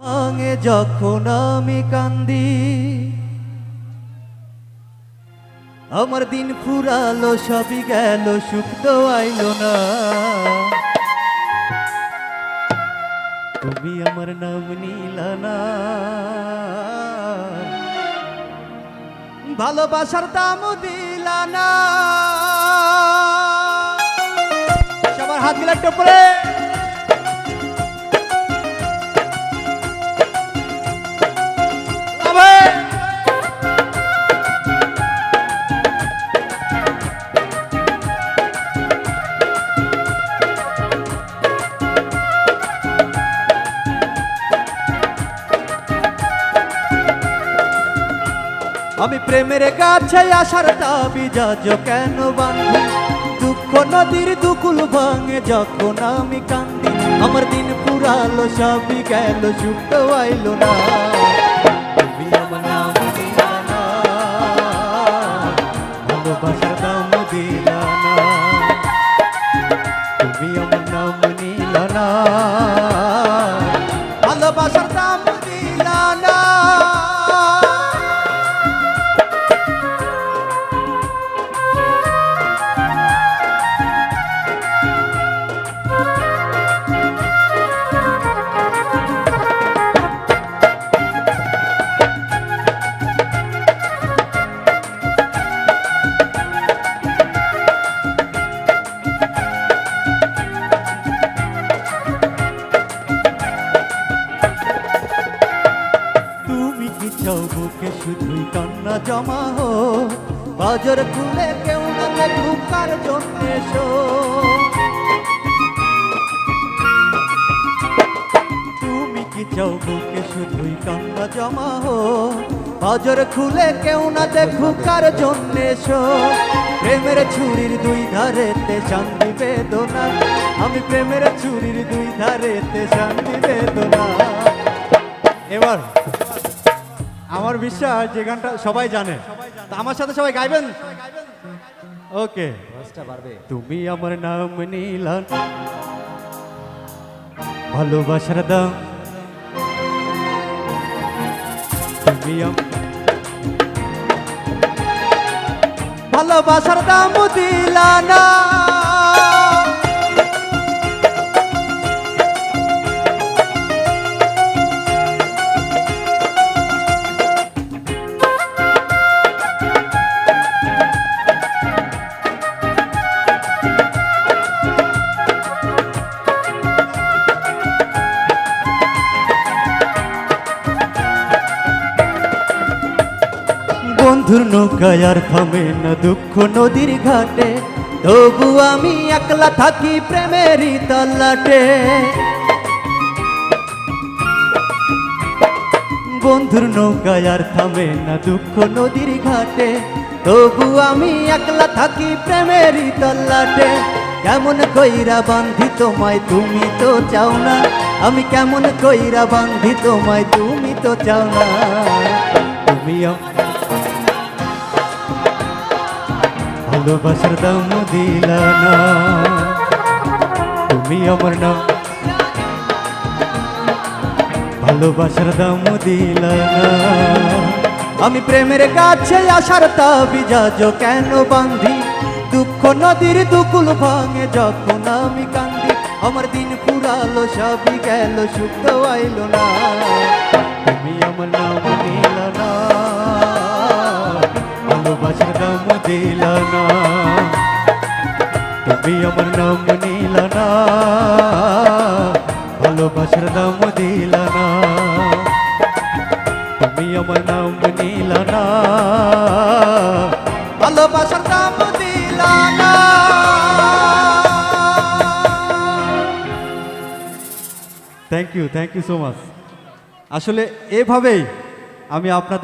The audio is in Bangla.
ভাঙে যখন আমি কান্দি। আমার দিন ফুরালো, সবই গেল, সুখ তো আইলো না। তুমি আমার নাম নিলা না। ভালোবাসার দাম দিলা না। সবার হাত মিলা টপরে আমি প্রেমের কাছে আসার দাবি যাজ কেন বান্ধি দুঃখ নদীর দুকুল ভাঙে যখন আমি কান্দি। আমার দিন পুরালো, সবই গেল, সুখ আইলো না। বুকে শুধুই কান্না জমা হো বাজার খুলে কেউ না দেখুক কার জন্য এসো। তুমি কি চাও বুকে শুধুই কান্না জমা হো বাজার খুলে কেউ না দেখুক কার জন্য এসো। প্রেমের ছুরির দুই ধারেতে শান্তি বেদনা। আমি প্রেমের ছুরির দুই ধারেতে শান্তি বেদনা। এবার আমার বিশ্বাস যে গানটা সবাই জানে। তা আমার সাথে সবাই গাইবেন? ওকে। তুমি আমার নাম নীলান ভালোবাসার দাম। তুমি ভালোবাসার দাম দিলা বন্ধুর নৌকায় আর থামে না দুঃখ নদীর ঘাটে। তবু আমি একলা থাকি প্রেমেরই তল্লাটে। বন্ধুর নৌকায় আর থামে না দুঃখ নদীর ঘাটে। তবু আমি একলা থাকি প্রেমেরই তল্লাটে। কেমন কইরা বান্ধি তোমায় তুমি তো চাও না। আমি কেমন কইরা বান্ধি তোমায় তুমি তো চাও না। তুমি ভালোবাসার দাম দিলা না। তুমি আমার নাম। ভালোবাসার দাম দিলা না। আমি প্রেমের কাছে আসার তাবি যাজ কেন বান্ধি? দুঃখ নদীর দুকুল ভাঙে যখন আমি কান্দি। আমার দিন পুরালো, সবই গেল, সুখ আইলো না। তুমি না তুমি আমার নাম নিলা না ভালোবাসার দাম দিলা না তুমি আমার নাম নিলা না ভালোবাসার দাম দিলা না thank you thank you so much আসলে এভাবেই আমি আপনাদের